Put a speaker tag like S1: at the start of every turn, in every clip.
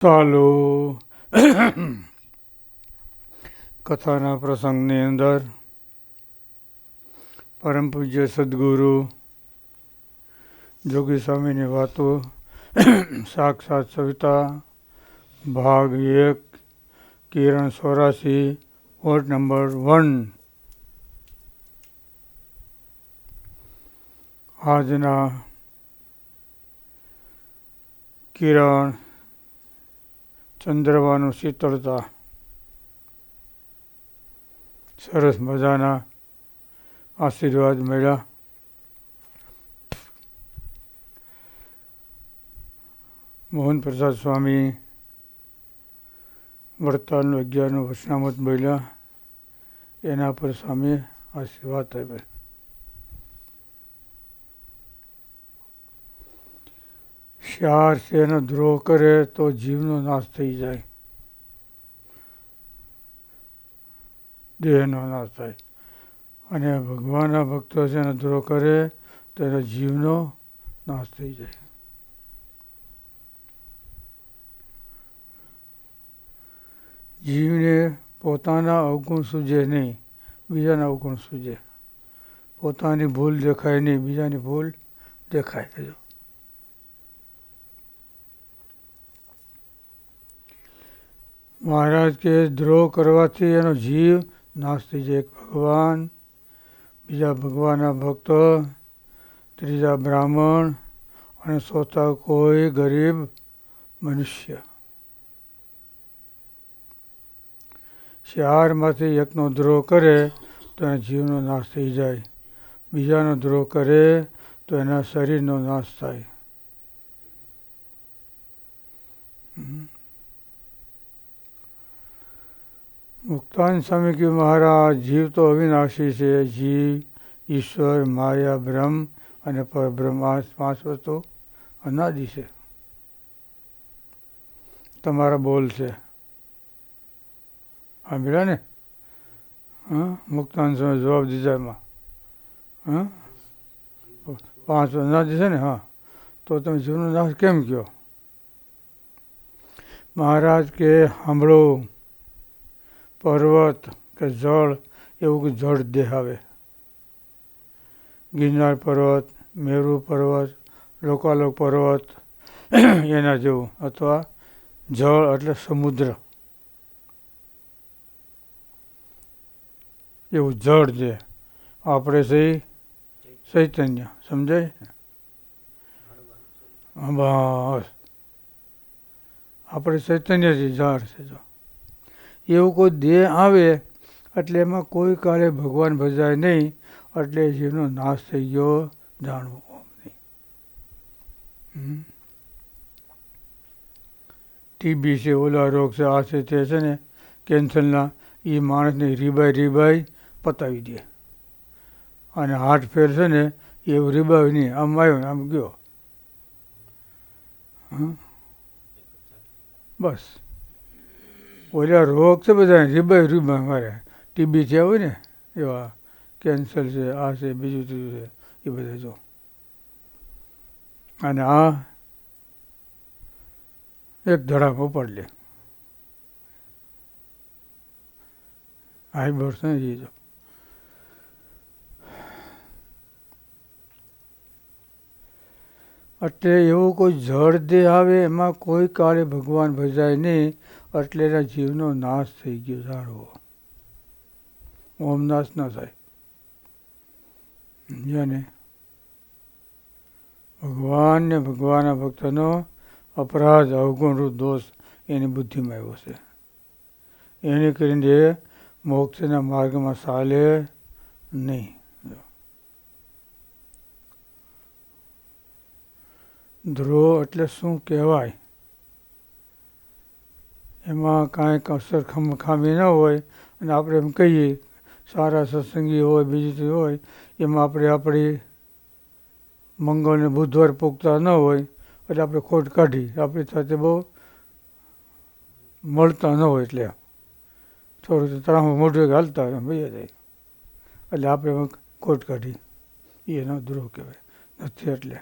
S1: ચાલો. કથાના પ્રસંગની અંદર પરમ પૂજ્ય સદગુરુ જોગી સ્વામીની વાતો સાક્ષાત સવિતા, ભાગ એક, કિરણ ચોરાસી, વોર્ડ નંબર વન. આજના કિરણ ચંદ્રવાનું શીતળતા. સરસ મજાના આશીર્વાદ મળ્યા. મોહન પ્રસાદ સ્વામી વડતાલનું અગિયારનું વચનામત બોલ્યા એના પર સ્વામીએ આશીર્વાદ આપ્યા. શાર છે એનો દ્રોહ કરે તો જીવનો નાશ થઈ જાય. દેહનો નાશ થાય. અને ભગવાનના ભક્તો છે એનો દ્રોહ કરે તો એનો જીવનો નાશ થઈ જાય. જીવને પોતાના અવગુણ સૂજે નહીં, બીજાના અવગુણ સૂજે. પોતાની ભૂલ દેખાય નહીં, બીજાની ભૂલ દેખાય. મહારાજ કે દ્રોહ કરવાથી એનો જીવ નાશ થઈ જાય. એક ભગવાન, બીજા ભગવાનના ભક્તો, ત્રીજા બ્રાહ્મણ અને ચોથા કોઈ ગરીબ મનુષ્ય. શિહારમાંથી એકનો દ્રોહ કરે તો એના જીવનો નાશ થઈ જાય. બીજાનો દ્રોહ કરે તો એના શરીરનો નાશ થાય. મુક્તાન સ્વામી કે મહારાજ, જીવ તો અવિનાશી છે. જીવ, ઈશ્વર, માયા, બ્રહ્મ અને પરબ્રહ્મ આ પાંચ વસ્તુ અનાદિ છે. તમારા બોલ છે. સાંભળ્યા ને? હા? મુક્તાન સ્વામી જવાબ દીધા એમાં. હા? પાંચ અનાદિ છે ને? હા. તો તમે જીવનો નાશ કેમ કહો મહારાજ કે, સાંભળો પર્વત કે જળ એવું જળ દેખાવે ગિરનાર પર્વત, મેરુ પર્વત, લોકાલોક પર્વત, એના જેવું, અથવા જળ એટલે સમુદ્ર. એવું જળ છે આપણે સહી ચૈતન્ય, સમજાય? બસ. આપણે ચૈતન્ય છે ઝાડ છે જો. એવું કોઈ દેહ આવે, એટલે એમાં કોઈ કાળે ભગવાન ભજાય નહીં, એટલે જીવનો નાશ થઈ ગયો જાણવું ઓમ નહીં. ટીબી છે ઓલા રોગ છે, આ છે, તે છે ને, કેન્સરના એ માણસને રીબાઈ રીબાઈ પતાવી દે. અને હાર્ટ ફેર છે ને, એવું રીબાવી નહીં, આમ આવ્યો ને, આમ ગયો? બસ. ઓલા રોગ છે બધા રીબાઈ રીબાઈ મારે. ટીબી છે હોય ને, એવા કેન્સર છે, આ છે, બીજું ત્રીજું છે, એ બધા જો. અને આ એક ધડાકો પડ લે. હાઈ બર્સ ને એ જો. એટલે એવું કોઈ જળ દેહ આવે, એમાં કોઈ કાળે ભગવાન ભજાય નહીં. એટલે એના જીવનો નાશ થઈ ગયો જાણવો ઓમ નાશ ન થાય. જેને ભગવાન ને ભગવાનના ભક્તનો અપરાધ અવગુણરૂપ દોષ એની બુદ્ધિમાં આવ્યો છે. એને કરીને એ મોક્ષના માર્ગમાં ચાલે નહીં. ધ્રુવ એટલે શું કહેવાય? એમાં કાંઈક અસર ખમ ખામી ન હોય, અને આપણે એમ કહીએ, સારા સત્સંગી હોય, બીજી હોય, એમાં આપણે આપણી મંગળને બુધવાર પૂગતા ન હોય, એટલે આપણે ખોટ કાઢી, આપણી સાથે બહુ મળતા ન હોય એટલે. થોડું ત્રાહું મોઢું હાલતા હોય ભાઈ જાય. એટલે આપણે એમાં ખોટ કાઢી. એનો દ્રોહ કહેવાય. નથી એટલે.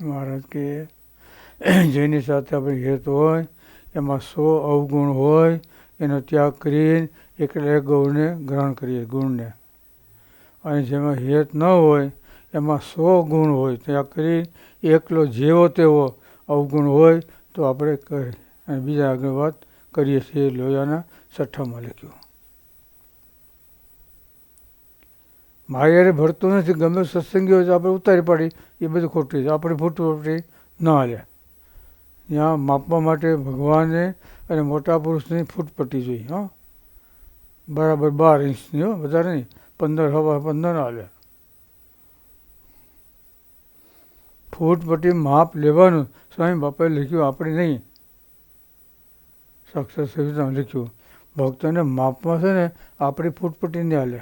S1: મહારાજ કે જેની સાથે આપણે હેત હોય, એમાં સો અવગુણ હોય, એનો ત્યાગ કરીને એકલે એક ગૌણને ગ્રહણ કરીએ, ગુણને. અને જેમાં હેત ન હોય, એમાં સો ગુણ હોય, ત્યાગ કરી એકલો જેવો તેવો અવગુણ હોય, તો આપણે કરી. અને બીજા આગળ વાત કરીએ છીએ લોયાના છઠ્ઠામાં લખ્યું. માયારે ભરતું નથી, ગમે સત્સંગી હોય તો આપણે ઉતારી પાડી એ બધું ખોટું છે. આપણે ખોટું ખોટી ન હાલે ત્યાં માપવા માટે ભગવાને અને મોટા પુરુષની ફૂટપટ્ટી જોઈ હો બરાબર બાર ઇંચની હો વધારે નહીં પંદર હવા પંદર હાલે ફૂટપટ્ટી માપ લેવાનું સ્વામી બાપાએ લખ્યું આપણે નહીં સાક્ષાત સવિતા લખ્યું ભક્તોને માપમાં છે ને આપણી ફૂટપટ્ટી નહીં હાલે.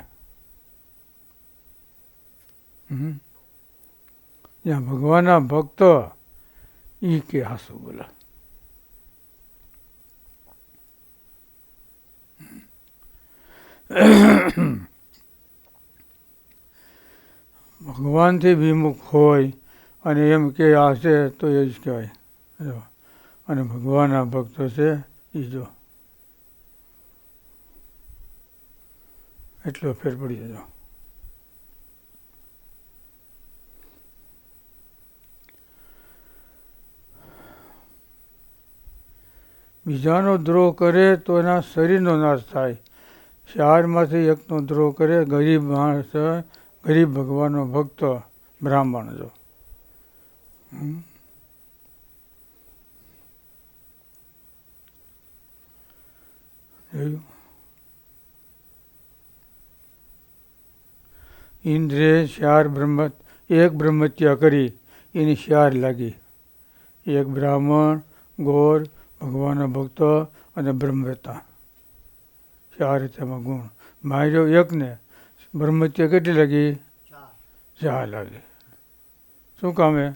S1: જ્યાં ભગવાનના ભક્ત ઈ કે હાસુ બોલા ભગવાનથી વિમુખ હોય અને એમ કે આ છે તો એ જ કહેવાય. અને ભગવાનના ભક્તો છે એ જો એટલો ફેર પડી જજો બીજાનો દ્રોહ કરે તો એના શરીરનો નાશ થાય. ચારમાંથી એકનો દ્રોહ કરે, ગરીબ માણસ, ગરીબ ભગવાનનો ભક્ત, બ્રાહ્મણ જો. ઇન્દ્રે ચાર બ્રહ્મ એક બ્રહ્મત્યા કરી, એની ચાર લાગી. એક બ્રાહ્મણ, ગોર ભગવાનના ભક્તો અને બ્રહ્મવેતા. ચાર રીતેમાં ગુણ. માર્યો એકને બ્રહ્મત્ય કેટલી લાગી? ચાર. લાગી. શું કામે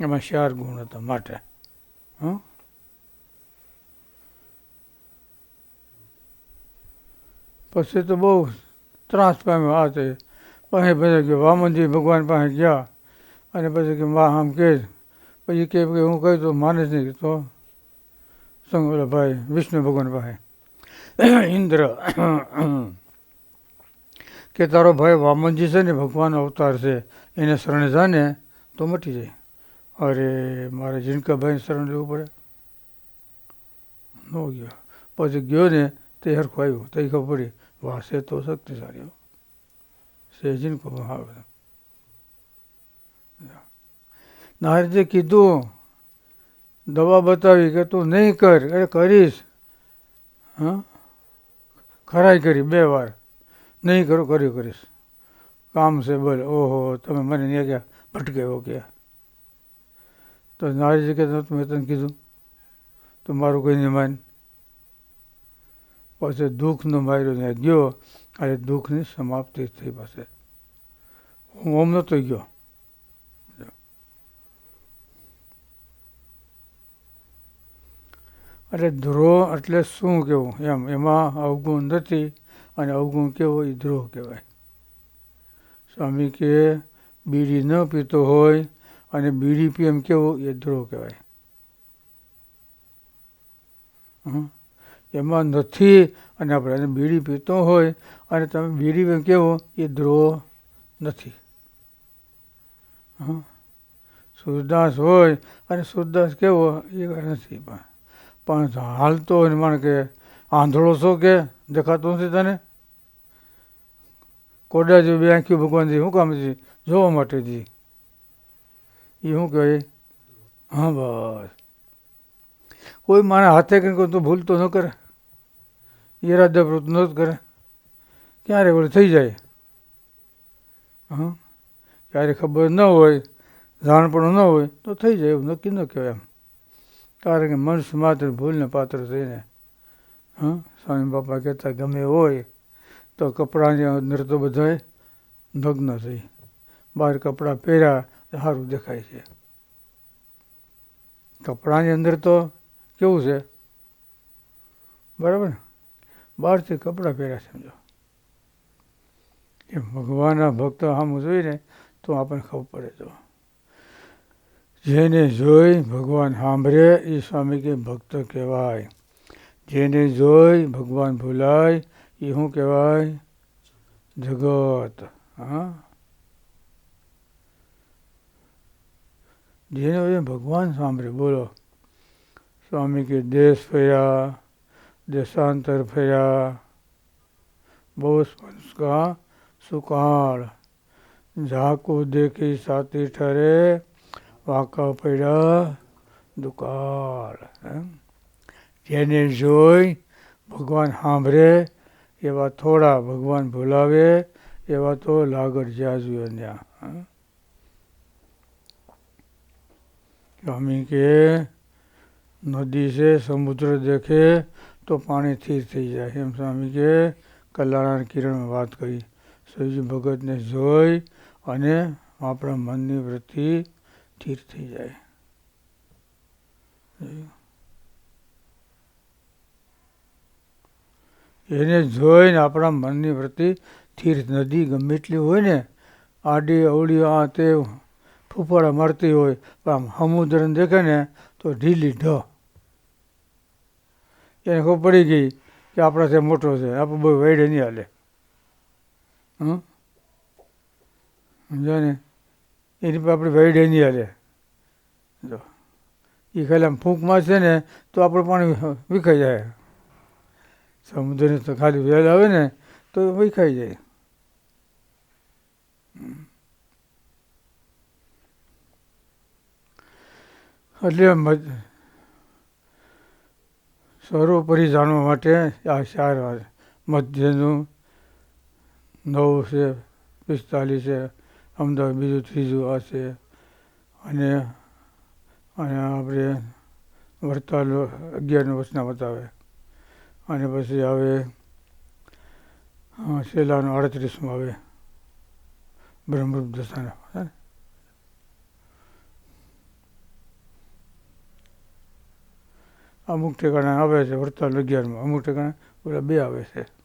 S1: એમાં ચાર ગુણ હતા માટે. હં? પછી તો બહુ ત્રાસ પામ્યો આ તે. પછી પછી કે વામનજી ભગવાન પાસે ગયા. અને પછી કે મા આમ કે પછી કે હું કહી તો માને જ નહીં તો સંગ ભાઈ, વિષ્ણુ ભગવાન ભાઈ, ઇન્દ્ર, કે તારો ભાઈ વામનજી છે ને, ભગવાન અવતાર છે, એને શરણે જાને તો મટી જાય. અરે, મારે જીનકાભાઈને શરણ લેવું પડે. ન ગયો. પછી ગયો ને, તે હરખું આવ્યું. તો ખબર પડી વાસે તો શક્તિશાળી. છે જીનકો મહારાજ નારદે કીધું, દવા બતાવી કે તું નહીં કર અરે કરીશ. હા? ખરાઈ કરી બે વાર. નહીં કરો, કર્યું કરીશ. કામ છે બોલે. ઓહો, તમે મને નહીં ભટકે ભટકાયો ગયા. તો નારજી કે મેં તને કીધું. તો મારું કોઈ નહીં માન. પછી દુઃખનો માર્યો ને ગયો. અને દુઃખની સમાપ્તિ થઈ પાસે હું ઓમ નહોતો ગયો. એટલે ધ્રુવ એટલે શું કહેવું એમ, એમાં અવગુણ નથી અને અવગુણ કેવો? એ દ્રોહ કહેવાય. સ્વામી કે, બીડી ન પીતો હોય અને બીડી પી એમ કેવો? એ દ્રોહ કહેવાય? એમાં નથી અને આપણે બીડી પીતો હોય અને તમે બીડી એમ કેવો? એ ધ્રુવ નથી. સુરદાસ હોય અને સૂરદાસ કેવો? એ નથી પણ. પણ હાલતો હોય ને માણે કે આંધળો છો કે દેખાતો નથી તને? કોડા જેવી બે આંખ્યું ભગવાનજી શું કામ છે જોવા માટેજી એ શું કહેવાય હા બસ કોઈ માણે હાથે કરીને કોઈ તો ભૂલ તો ન કરે. ઈરાદાપૂર્વક ન જ કરે. ક્યારે વળી થઈ જાય? હં? ક્યારે ખબર ન હોય જાણપણું ન હોય, તો થઈ જાય, એવું નક્કી ન કહેવાય એમ. કારણ કે મનુષ્ય માત્ર ભૂલને પાત્ર થઈને, હં? સ્વામી બાપા કહેતા, ગમે હોય તો કપડાની અંદર તો બધાય નગ્ન થઈ. બહાર કપડાં પહેર્યા સારું દેખાય છે. કપડાની અંદર તો કેવું છે? બરાબર ને? બહારથી કપડાં પહેર્યા સમજો. એ ભગવાનના ભક્તો સામું જોઈને તો આપણને ખબર પડે તો જેને જોઈ ભગવાન સાંભળે એ સ્વામી કે ભક્ત કહેવાય જેને જોઈ ભગવાન ભૂલાય એ શું કહેવાય જગત હા જેને હોય ભગવાન સાંભળે બોલો સ્વામી કે દેશ ફર્યા દેશાંતર ફર્યા બહુ સંસ્કાર સુકાળ ઝાકુ દેખી સાથી ઠરે વાંકા પડ્યા દુકાળ જેને જોઈ ભગવાન સાંભળે, એવા થોડા ભગવાન ભૂલાવે એવા તો લાગડ જાજુ ત્યાં સ્વામી કે, નદી છે, સમુદ્ર દેખે, તો પાણી સ્થિર થઈ જાય. એમ સ્વામી કે કલ્યાણ કિરણમાં વાત કરી. સૂર્ય ભગતને જોઈ અને આપણા મનની વૃત્તિ સ્થિર થઈ જાય. એને જોઈને આપણા મનની વૃત્તિ સ્થિર નદી ગમે એટલી હોય ને, આડી, અવળી, આ તે ફૂફાડા મારતી હોય, પણ આમ સમુદ્રને દેખે ને, તો ઢીલી ઢ. એને ખબર પડી ગઈ કે આપણાથી મોટો છે, આપણે બહુ વૈડે નહીં હાલે. હં સમજાય ને? એની પર આપણે વેડે નહીં હાલે જો. એ ખાલી આમ ફૂંકમાં છે ને, તો આપણું પાણી વિખાઈ જાય. સમુદ્રની તો ખાલી વેલ આવે ને, તો વિખાઈ જાય. એટલે સર્વોપરી જાણવા માટે આ ચાર મધ્યનું નવ છે, પિસ્તાલીસ છે અમદાવાદ બીજું ત્રીજું આ છે. અને અને આપણે વરતાલ અગિયારનું વર્ષના બતાવે. અને પછી આવે છેલ્લાનું આડત્રીસમાં આવે. બ્રહ્મરૂપ દશાના અમુક ઠેકાણે આવે છે વરતાલ અગિયારમાં. અમુક ઠેકાણે ઓલા બે આવે છે.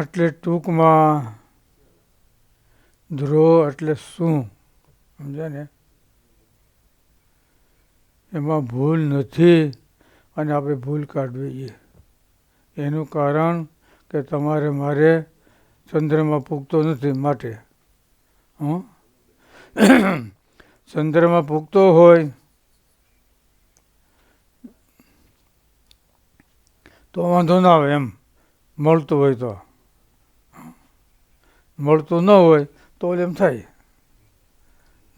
S1: એટલે ટૂંકમાં ધ્રુવ એટલે શું? સમજ્યા ને? એમાં ભૂલ નથી અને આપણે ભૂલ કાઢવી એનું કારણ કે તમારે મારે ચંદ્રમાં પૂગતો નથી માટે. હં ચંદ્રમાં પૂગતો હોય તો વાંધો ના આવે એમ. મળતું હોય તો. મળતું ન હોય તો એમ થાય.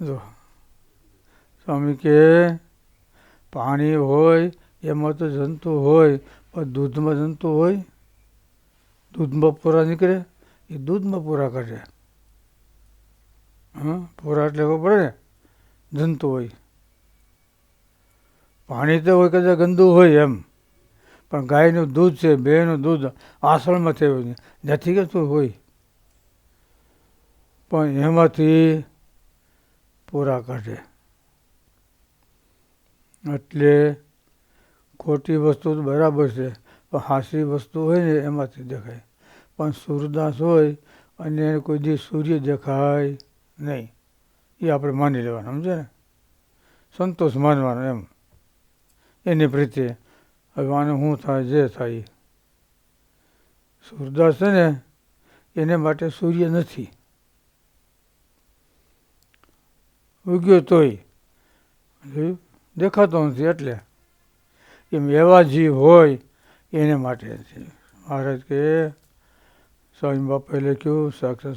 S1: જો, સ્વામી કે, પાણી હોય, એમાં તો જંતુ હોય, પણ દૂધમાં જંતુ હોય, દૂધમાં પૂરા નીકળે, એ દૂધમાં પૂરા કરે હા, પૂરા એટલે ખબર પડે ને? જંતુ હોય. પાણી તો હોય કદાચ ગંદુ હોય એમ, પણ ગાયનું દૂધ છે બેનું દૂધ આસળમાં થયું નથી કે શું હોય. પણ એમાંથી પૂરા કાઢે. એટલે ખોટી વસ્તુ તો બરાબર છે, પણ હાસી વસ્તુ હોય ને એમાંથી દેખાય. પણ સૂર્યદાસ હોય અને એને કોઈ દી સૂર્ય દેખાય નહીં. એ આપણે માની લેવાનું સમજે ને? સંતોષ માનવાનો એમ. એની પ્રત્યે હવે આને શું થાય, જે થાય. સૂર્યદાસ છે ને, એને માટે સૂર્ય નથી. ઉગ્યો તોય. દેખાતો નથી એટલે. એમ એવા જીવ હોય એને માટે છે. મહારાજ કે, સ્વામી બાપાએ લખ્યું, સાક્ષાત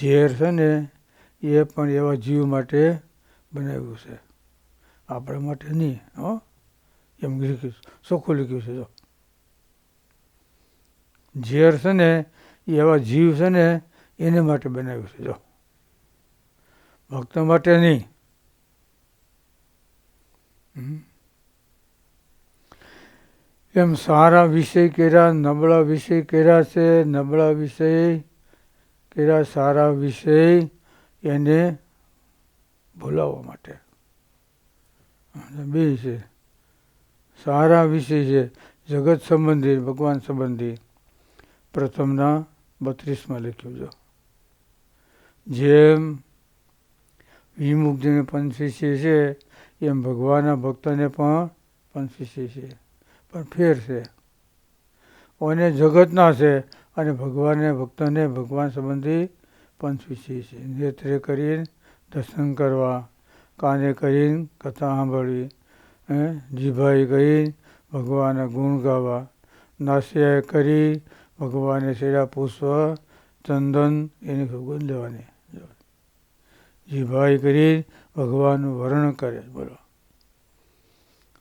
S1: ઝેર છે ને, એ પણ એવા જીવ માટે બનાવ્યું છે. આપણા માટે નહીં, હો. એમ લખ્યું, ચોખ્ખું લખ્યું છે, જો. ઝેર છે ને, એવા જીવ છે ને, એને માટે બનાવ્યું છે, જો. ભક્ત માટે નહીં. એમ સારા વિષય કર્યા, નબળા વિષય કર્યા છે, નબળા વિષય કર્યા, સારા વિષય એને ભૂલાવવા માટે. બે છે. સારા વિષય છે, જગત સંબંધી, ભગવાન સંબંધી. પ્રથમના બત્રીસમાં લખ્યું જો જેમ વિમુક્તિને પંચવીસી છે, એમ ભગવાનના ભક્તને પણ પંચવીસી છે. પણ ફેર છે. ઓને જગતના છે અને ભગવાનને, ભક્તને ભગવાન સંબંધી પંચવીસી છે. નેત્રે કરીને દર્શન કરવા, કાને કરીને કથા સાંભળવી, હે, જીભાઈ કરીને ભગવાનના ગુણ ગાવા, નાસ્યાએ કરી ભગવાનને શેરા પુષ્પ, ચંદન, એની સુગંધ લેવાની જીભાઈ કરી ભગવાનનું વર્ણન કરે બોલો.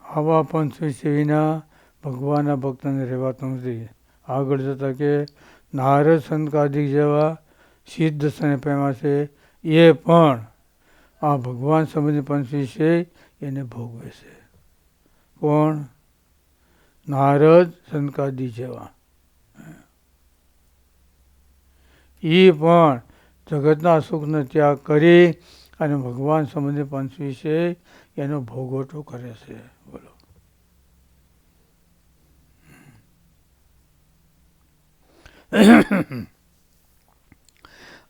S1: આવા પંચવીસી વિના ભગવાનના ભક્તને રહેવાતું નથી. આગળ જતા કે નારદ સંતકાદિક જેવા સિદ્ધ પ્રેમા છે, એ પણ આ ભગવાન સંબંધી પંચ છે એને ભોગવે છે. કોણ? નારદ સંતકાદી જેવા. એ પણ જગતના સુખનો ત્યાગ કરી અને ભગવાન સંબંધી પંચ છે એનો ભોગવટો કરે છે. બોલો.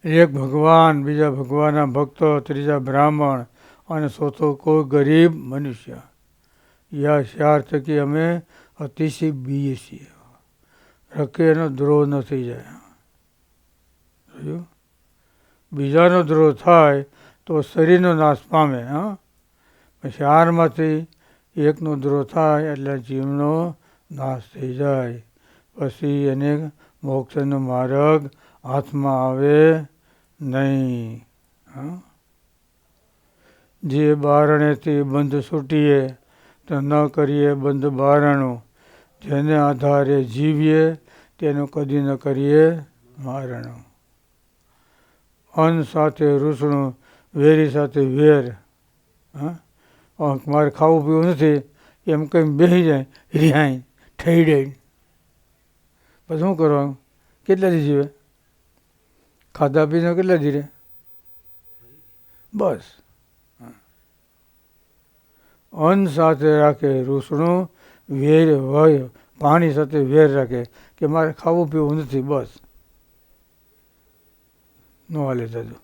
S1: એક ભગવાન, બીજા ભગવાનના ભક્તો, ત્રીજા બ્રાહ્મણ અને ચોથો કોઈ ગરીબ મનુષ્ય. યા ચાર થકી અમે અતિશય બીએ છીએ. રકે એનો દ્રોહ ન થઈ જાય. જોયું? બીજાનો દ્રોહ થાય તો શરીરનો નાશ પામે, હા? હારમાંથી એકનો દ્રોહ થાય એટલે જીવનો નાશ થઈ જાય. પછી એને મોક્ષનો માર્ગ હાથમાં આવે નહીં, હા? જે બારણેથી બંધ છૂટીએ તો ન કરીએ બંધ બારણું. જેને આધારે જીવીએ તેનું કદી ન કરીએ મારણું અન્ન સાથે રૂસણું, વેરી સાથે વેર, હા? મારે ખાવું પીવું નથી, એમ કંઈ બેસી જાય, રિહાઈ, ઠઈ પછી શું કરવાનું? કેટલા દી જીવે? ખાધા પીને કેટલા ધીરે બસ. અન્ન સાથે રાખે રૂસણું, વેર હોય પાણી સાથે વેર રાખે કે મારે ખાવું પીવું નથી, બસ. ન લેતા જો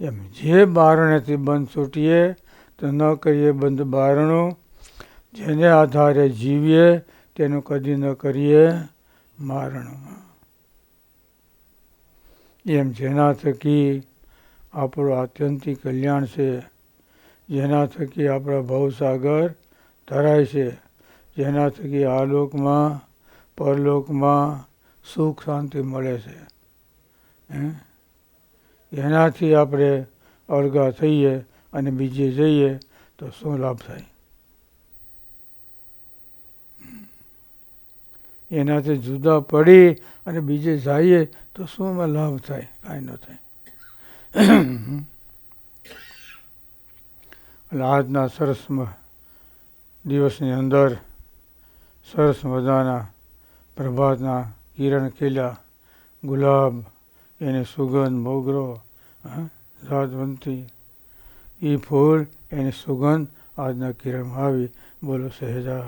S1: એમ જે બારણેથી બંધ છૂટીએ, તો ન કરીએ બંધ બારણું. જેને આધારે જીવીએ, તેનું કદી ન કરીએ મારણું એમ જેના થકી આપણું આત્યંતિક કલ્યાણ છે, જેના થકી આપણા ભવસાગર ધરાય છે, જેના થકી આ લોકમાં, પરલોકમાં સુખ શાંતિ મળે છે. એનાથી આપણે અળગા થઈએ અને બીજે જઈએ તો શું લાભ થાય? એનાથી જુદા પડી અને બીજે જઈએ તો શું લાભ થાય? કાંઈ ન થાય. એટલે આજના સરસ દિવસની અંદર સરસ મજાના પ્રભાતના કિરણ ખીલ્યા ગુલાબ એની સુગંધ મોગરો જાતવંતી એ ફૂલ એની સુગંધ આજના કિરણમાં આવી. બોલો સહેજા